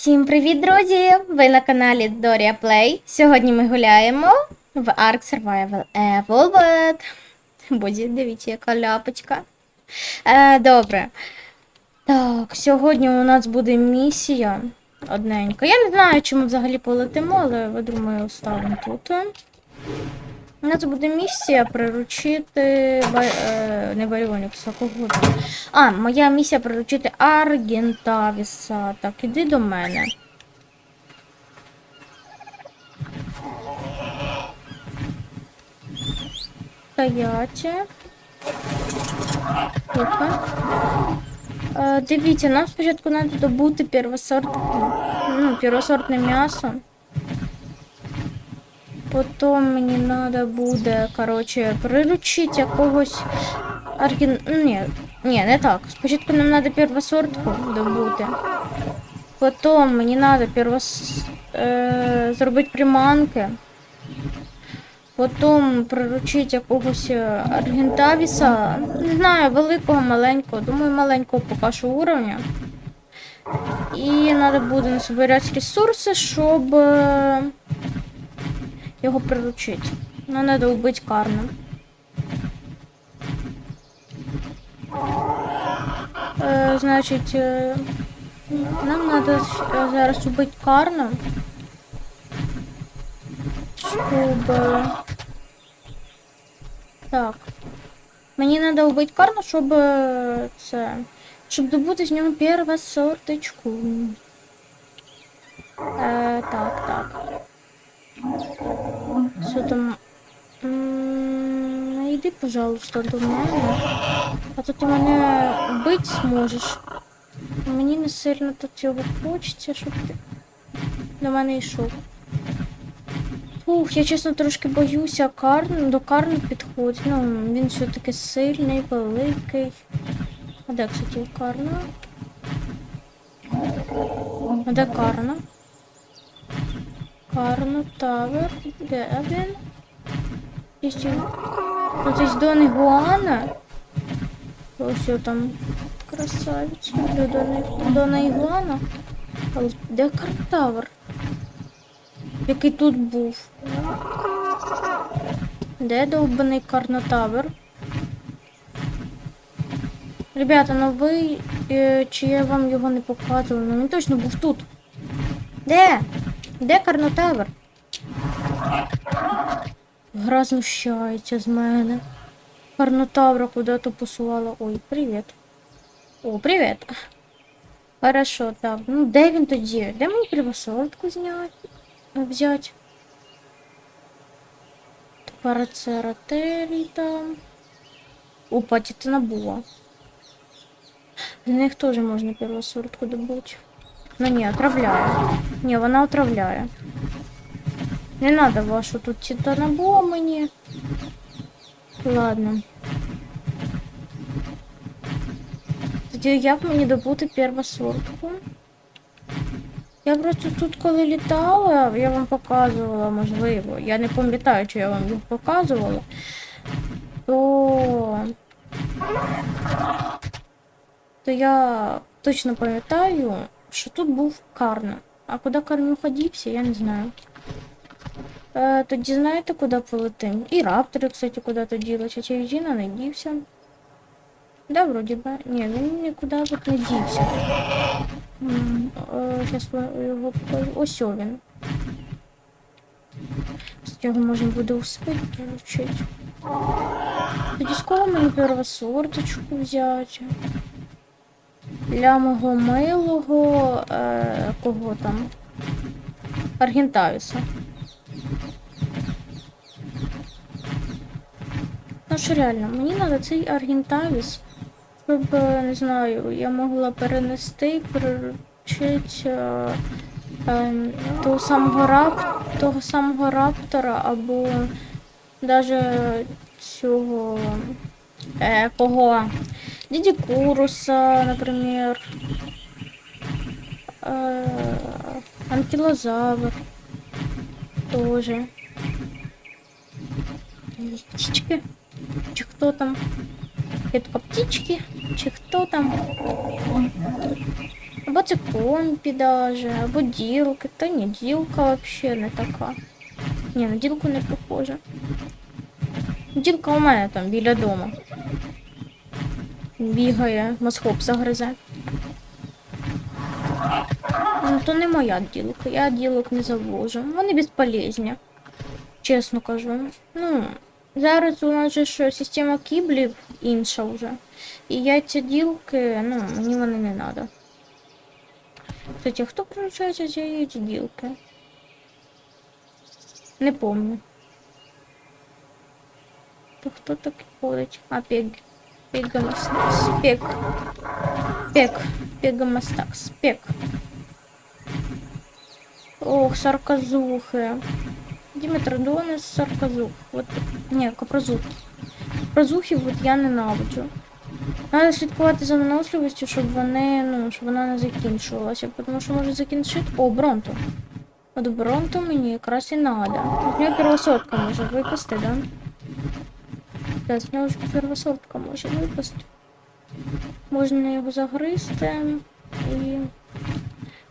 Всім привіт, друзі! Ви на каналі Doria Play. Сьогодні ми гуляємо в Ark Survival Evolved. Бозі, дивіться, яка ляпочка. Е, добре. Так, сьогодні у нас буде місія одненька. Я не знаю, чи ми взагалі полетимо, але я думаю, ставимо тут. У нас буде місія приручити ба... е, не Байонікса, кого там. А, моя місія приручити Аргентавіса. Так, іди до мене. Стоять. Е, дивіться, нам спочатку треба добути первосортне, ну, первосортне м'ясо. Потім мені треба буде, коротше, приручити якогось арген... Ні, ні, не так. Спочатку нам треба первосортку добути. Потім мені треба первос... е... зробити приманки. Потім приручити якогось е, аргентавіса. Не знаю, великого, маленького. Думаю, маленького поки що уровня. І треба буде насобирати ресурси, щоб. Його приручить. Ну, надо убить Карна. Е, значить, е, нам надо зараз убити Карна. Щоб... Так. Мені треба убити Карна, щоб е, це. Щоб добути з нього первосорточку. Е, так, так. Що там? М, Йди, пожалуйста, до мене. А то ти мене вбити зможеш. Мені не сильно тут цього хочеться, щоб ти до мене йшов. Фух, я чесно трошки боюся Карн, до Карну підходить. Ну, він все-таки сильний, великий. А де, кстати, Карна? А де Карна? Карну Тавер. Де він? Ось він. Тут є Дон Ігуана. Ось там красавець. Дона Ігуана. Але Де Картавер? Який тут був? Де довбаний Карнотавер? Ребята, ну ви е, чи я вам його не показувала? Ну він точно був тут. Де? Де Карнотавр? Гра знущається з мене. Карнотавра куди-то посувала. Ой, привіт. О, привіт. Хорошо, так. Ну де він тоді? Де мені привасолодку зняти? Взять? Парацератерій там. Опа, титанабула. Для них теж можна первосортку добути. Ну ні, отравляє. Ні, вона отравляє. Не надо вашу тут титанабула мені. Ладно. Тоді як мені добути первосортку? Я просто тут коли літала, я вам показувала, можливо. Я не пам'ятаю, чи я вам їх показувала. То... То я точно пам'ятаю, що тут був Карна. А куди Карнюха дівся, я не знаю. Е, тоді знаєте, куди полетим? І раптори, кстати, куди-то ділися. Чи Юдіна не дівся? Да, вроді би. Ні, він нікуди от не дівся. Зараз його покажу. Ось він. З цього можна буде успіти приручити. Тоді з кого мені первосорточку взяти? Для мого милого е, кого там? Аргентавіса. Ну що реально, мені треба цей Аргентавіс, щоб, е, не знаю, я могла перенести, приручити е, е, того самого рап, того самого раптора або навіть цього е, кого? Діді Куруса, наприклад. Е, Анкілозавр. Тоже. Птички. Чи хто там? Є така птички, чи хто там? Або це компі даже, або ділки. Та ні, ділка взагалі не така. Ні, на ділку не похожа. Ділка у мене там біля дому. Бігає, масхоп загризе. Ну, то не моя ділка, я ділок не завожу. Вони безполезні. Чесно кажу. Ну, зараз у нас же ж система кіблів інша вже. І яйця ділки, ну, мені вони не треба. Кстати, а хто приручається ці яйця ділки? Не помню. То хто так ходить? А, пег. Пегамастакс. Пег. Пег. Пегамастакс. Пег. Ох, сарказухи. Діметродонес, сарказух. Вот, не, капрозух. Капрозухів от я ненавиджу. Треба слідкувати за виносливістю, щоб вони, ну, щоб вона не закінчувалася. Тому що може закінчити. О, Бронто. От Бронто мені якраз і надо. От нього первосортка може випасти, да? Так, з нього ж первосортка може випасти. Можна його загризти і.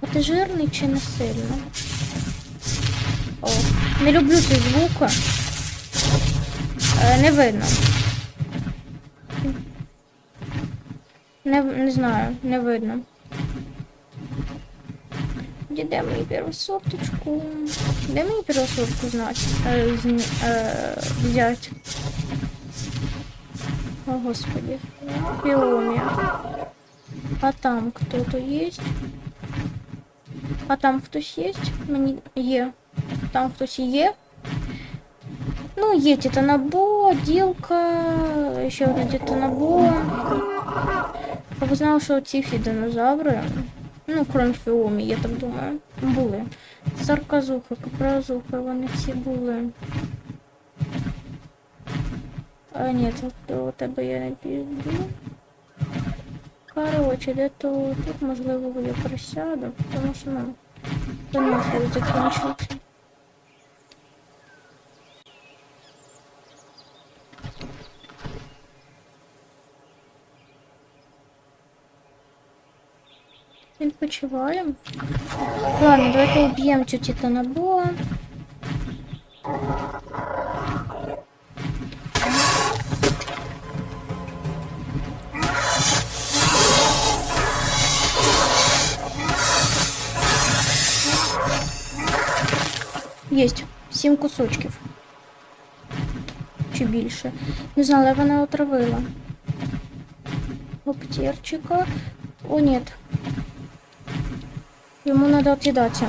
А ти жирний чи не сильно? О, не люблю ці звуки. Е, не видно. Не, не знаю, не видно. Де мені первосорточку? Де мені первосортку знати? Е, е, взять? О, господи. Пиомия. А там кто-то есть? А там хтось є? Мені є. Там хтось є. Ну, є титанабо, ділка, ще одна титанабо. Я б знала, що ці всі динозаври, ну, крім Фіомі, я так думаю, були. Сарказуха, капразуха, вони всі були. А, ні, це до тебе я не піду. Коротше, де то тут можливо я присяду, тому що ну, виносливо закінчується. Відпочиваємо. Ладно, давайте уб'ємо цю титанобоа. Сім кусочків. Чи більше. Не знаю, але вона отравила. Аптечка. О, нет. Ему надо отъедаться.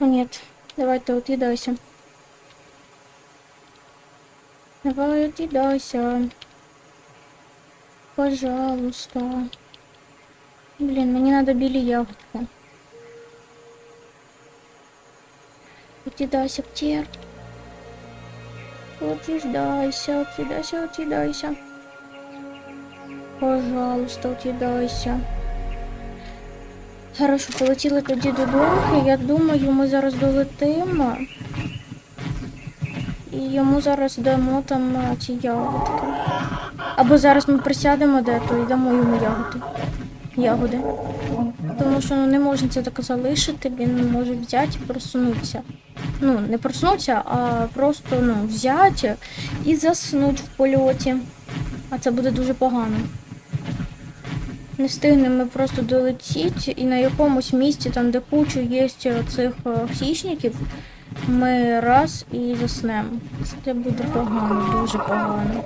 О, нет. Давай ты отъедайся. Давай отъедайся. Пожалуйста. Блин, мне надо били ягодку. Отъедайся, птер. Отъедайся, отъедайся, отъедайся. Пожалуйста, от'їдайся. Хорошо, полетіли тоді додому. Я думаю, ми зараз долетимо. І йому зараз дамо там а, ці ягодки. Або зараз ми присядемо де-то і дамо йому ягоди. Ягоди. Тому що ну, не можна це так залишити, він може взяти і просунутися. Ну, не проснутися, а просто ну, взяти і заснути в польоті. А це буде дуже погано. Не встигнемо просто долетіти і на якомусь місці, там де кучу є цих е, хищників, ми раз і заснемо. Це буде погано, дуже погано.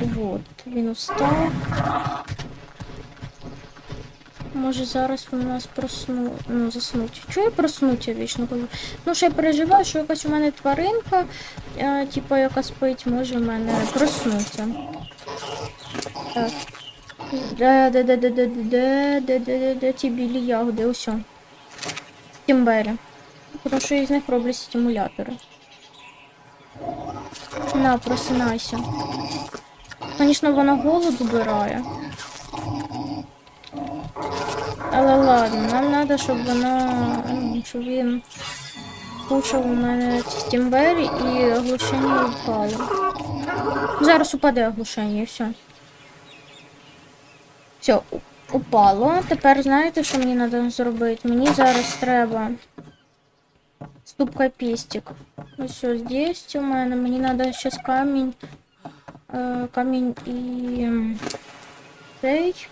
От, він устав. Може зараз у нас просну... ну, заснуть. Чого я проснуть, я вічно кажу? Ну, що я переживаю, що якась у мене тваринка, е, типу, яка спить, може в мене проснуться. Так. Де, де, де, де, де, де, де, де, де, де ті білі ягоди, ось. Тімбері. Тому що я з них роблю стимулятори. На, просинайся. Звісно, вона голод убирає. Але ладно, нам треба, щоб вона. щоб він кушав у мене ці стімбері і оглушення впало. Зараз упаде оглушення і все. Все, упало. Тепер знаєте, що мені треба зробити? Мені зараз треба ступка пістик. Ось що здесь у мене. Мені треба зараз камінь. Е, камінь і цей.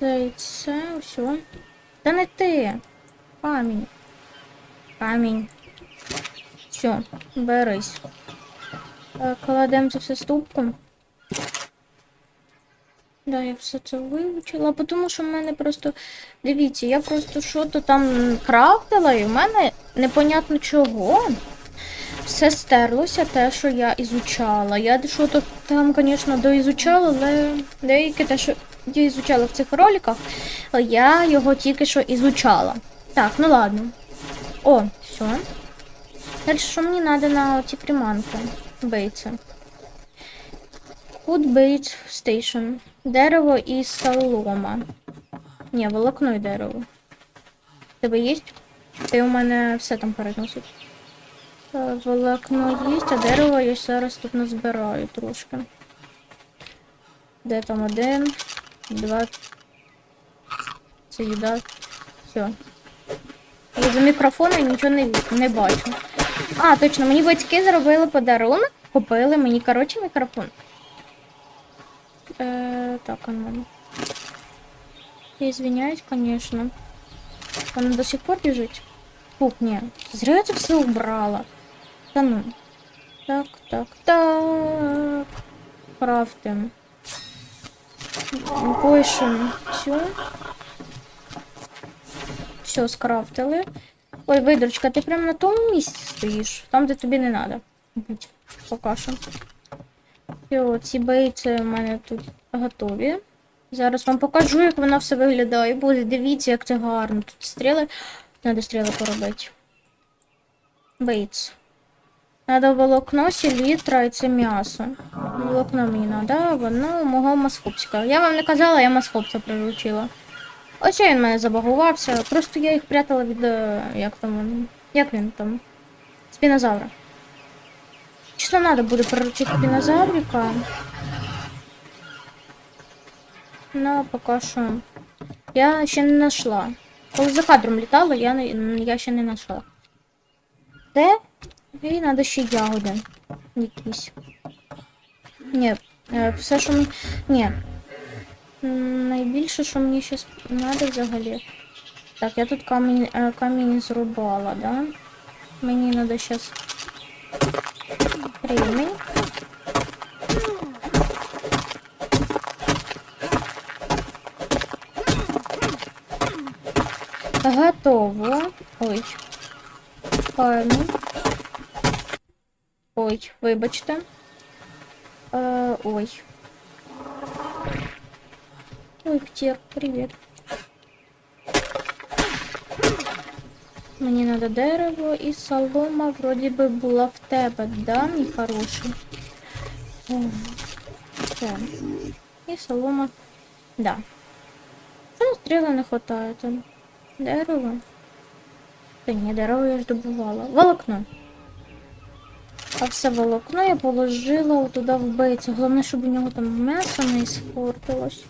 Цей, це, все. Та не ти. Камінь. Камінь. Все, берись. Е, Кладемо це все ступку. Да, я все це вивчила, тому що в мене просто. Дивіться, я просто що-то там крафтила, і в мене непонятно чого. Все стерлося те, що я ізучала. Я що-то там, звісно, доізучала, але деяке те, що я ізучала в цих роликах, я його тільки що ізучала. Так, ну ладно. О, все. Далі що мені треба на ці приманки? Бейці. Food Bait Station. Дерево і солома. Ні, волокно і дерево. Тебе є? Ти у мене все там переносить. Е, Волокно є, а дерево я зараз тут назбираю трошки. Де там один, два. Це їда. Все. Я за мікрофоном нічого не, не бачу. А, точно, мені батьки зробили подарунок, купили мені, коротше, мікрофон. Э, так, он Я извиняюсь, конечно. Она до сих пор лежит? Фух, не. Зря это все убрала. Да ну. Так, так, так. Крафтим. Пишем. Все. Все, скрафтили. Ой, видручка, ти прям на тому місці стоїш. Там, де тобі не треба. Пока що. Все, ці бейці у мене тут готові. Зараз вам покажу, як воно все виглядає. Буде, дивіться, як це гарно. Тут стріли. Треба стріли поробити. Бейтс. Надо волокно, селітра і це м'ясо. Волокно мені треба, воно мого маскопчика. Я вам не казала, я маскопця приручила. Ось він в мене забагувався. Просто я їх прятала від. е, Як там? Як він там? Спінозавра. Чесно, надо буде приручити спінозаврика. Но пока що. Я ще не знайшла. Коли за кадром літала, я, я ще не знайшла. Де? І треба ще ягоди. Якісь. Ні, е, все, що мені. Ні. Найбільше, що мені зараз треба взагалі. Так, я тут камінь, е, камінь зрубала, да? Мені треба зараз кремінь. Готово. Ой. Файно. Ой, вибачте. Е, ой. Ой, Птер, привіт. Мені надо дерево і солома вроді би була в тебе, да, мій хороший? О, Все. І солома. Да. Чому стріли не хватає там? Дерево? Та ні, дерево я ж добувала. Волокно. А все волокно я положила туди в бейці. Головне, щоб у нього там м'ясо не іспортилось.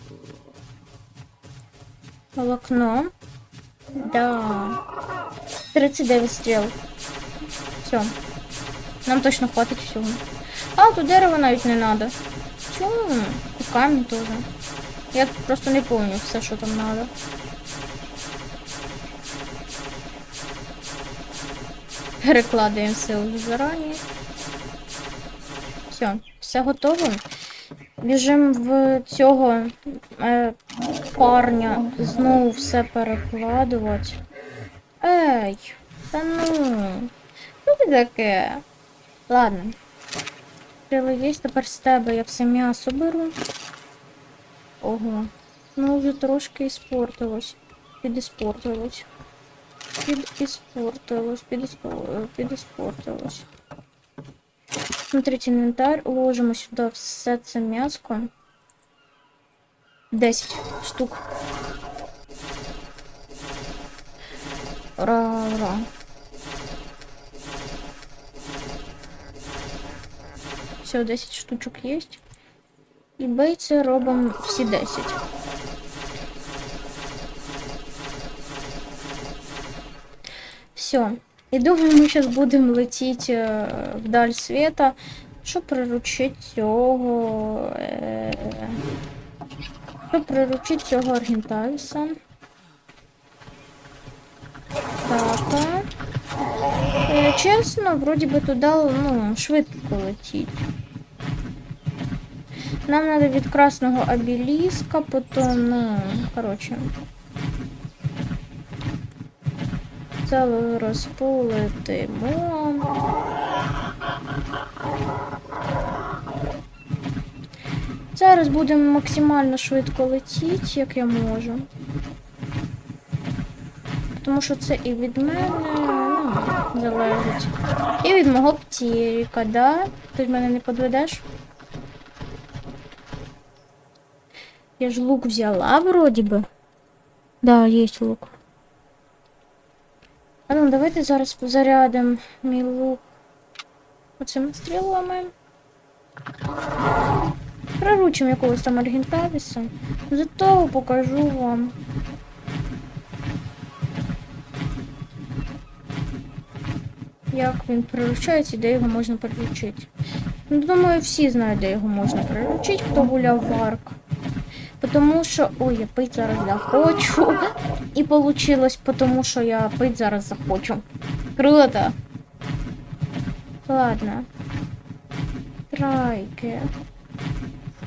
Волокно. Да. 39 стріл. Все. Нам точно хватить всього. А, тут дерево навіть не надо. Чому? І камінь теж. Я просто не помню все, що там надо. Перекладаємо все зарані. Все, все готово. Біжимо в цього е, парня знову все перекладувати. Ей, та ну. Що ти таке? Ладно. Стріли є, тепер з тебе я все м'ясо беру. Ого. Ну вже трошки іспортилось. Підіспортилось. Підіспортилось, підіспо- підіспортилось. Смотрите, інвентар. Ложимо сюди все це м'яско. 10 штук. Ура, ура. Все, 10 штучок есть. І бейці робимо всі 10. Все. І думаю, ми зараз будемо летіти е, вдаль світа, щоб приручити цього. Е, щоб приручити цього Аргентавіса. Так. Е, чесно, вроді би туди ну, швидко летіть. Нам надо від красного обеліска, потім, ну, коротше. Це розполетимо. Зараз будемо максимально швидко летіти, як я можу. Тому що це і від мене ну, залежить. І від мого птіріка, да? Ти мене не подведеш? Я ж лук взяла вроді би. Да, є лук. А ну, давайте зараз зарядимо мій лук оцими стрілами. Приручимо якогось там Аргентавіса. Зато покажу вам. Як він приручається і де його можна приручити. Ну, думаю, всі знають, де його можна приручити, хто гуляв в арк. Потому що... Ой, я пить зараз захочу. І получилось, потому що я пить зараз захочу. Круто. Ладно. Трайки.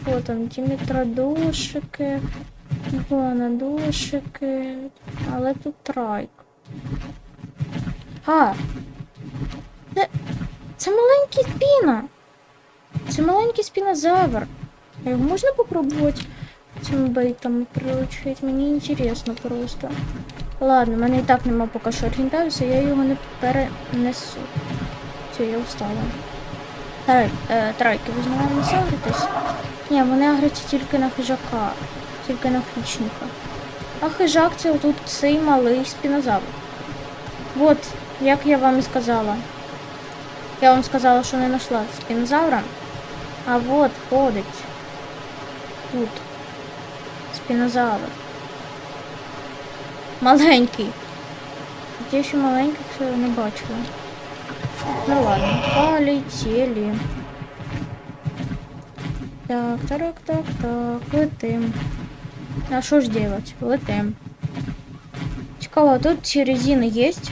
Що там, діметрадушики, душики. Але тут трайк. А! Це, це маленький спіна. Це маленький спінозавр. Його можна попробувати цим бейтом приручити? Мені інтересно просто. Ладно, в мене і так нема поки що орієнтався, я його не перенесу. Все, я устала. Трай, е, трайки, ви з мене не сагритесь? Ні, вони агряться тільки на хижака, тільки на хищника. А хижак це отут цей малий спінозавр. Вот, як я вам і сказала. Я вам сказала, що не знайшла спінозавра. А вот ходить. Тут. Спінозавр. Маленький. Я ще маленьких не бачила. Ну ладно, полетели. Так, так, так, так, летим. А що ж делать? Летим. Цікаво, а тут ці резини есть?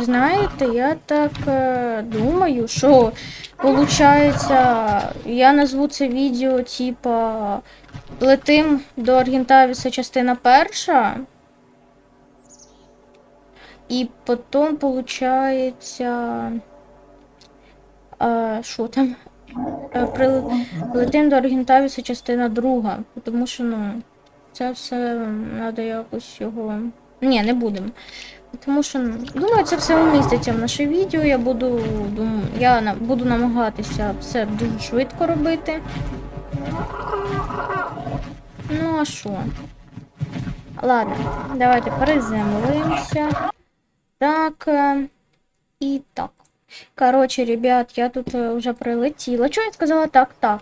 Знаєте, я так е, думаю, що получається, я назву це відео, типа Летим до Аргентавіса частина перша. І потім получається. А, що там? Е, При... Летим до Аргентавіса частина друга. Тому що, ну, це все треба якось його. Ні, не будемо. Тому що, ну, думаю, це все вміститься в наше відео. Я буду дум... я буду намагатися все дуже швидко робити. Ну, а що? Ладно, давайте приземлимося. Так. е, І так. Коротше, ребят, я тут е, вже прилетіла. Чого я сказала так, так?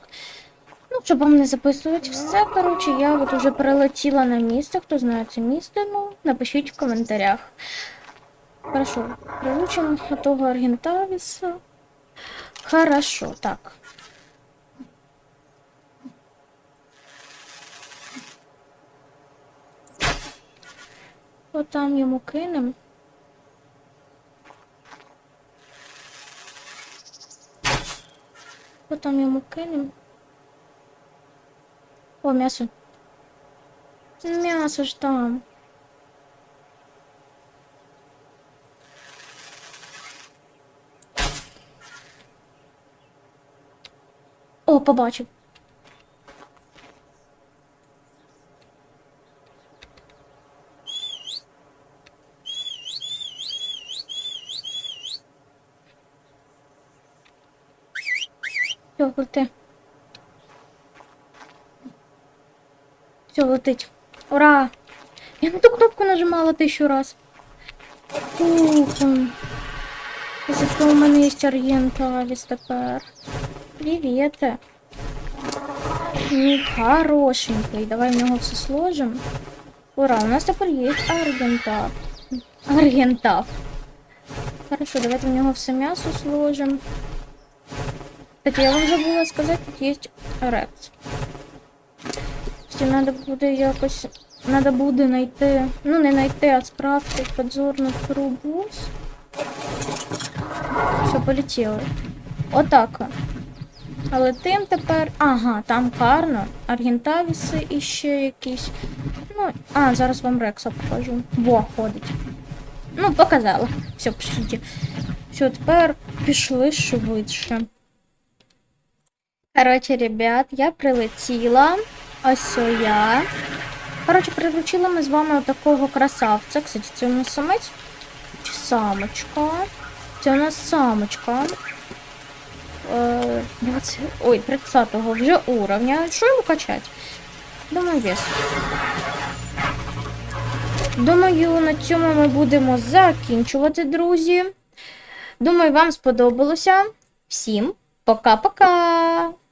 Ну, щоб вам не записувати все, коротше, я от вже прилетіла на місце. Хто знає це місце, ну, напишіть в коментарях. Хорошо, прилучимо того Аргентавіса. Хорошо, так. От там йому кинем. От там йому кинем. О, м'ясо. М'ясо ж там. О, побачив. Все, лети. Летить. Ура! Я на ту кнопку нажимала тисячу раз. Ух. м. Зато у мене є аргенталіс тепер. Привіт. Ну, хорошенький. Давай в нього все сложим. Ура, у нас тепер є аргентав. Аргентав. Хорошо, давайте в нього все м'ясо сложим. Так, я вам забула сказати, тут є рекс. Треба буде якось. Надо буде знайти. Ну, не знайти, а справити подзорну трубу. Все, полетіли. Отак. Але тим тепер. Ага, там карно, аргентавіси і ще якісь. Ну, а, зараз вам Рекса покажу. Во, ходить. Ну, показала. Все, пошліть. Все, тепер пішли швидше. Коротше, ребят, я прилетіла. Ось я. Коротше, приручили ми з вами такого красавця. Кстати, це у нас самець чи самочка. Це у нас самочка. Е, 20, ой, 30-го вже уровня. Що йому качати? Думаю, вес. Думаю, на цьому ми будемо закінчувати, друзі. Думаю, вам сподобалося. Всім пока-пока!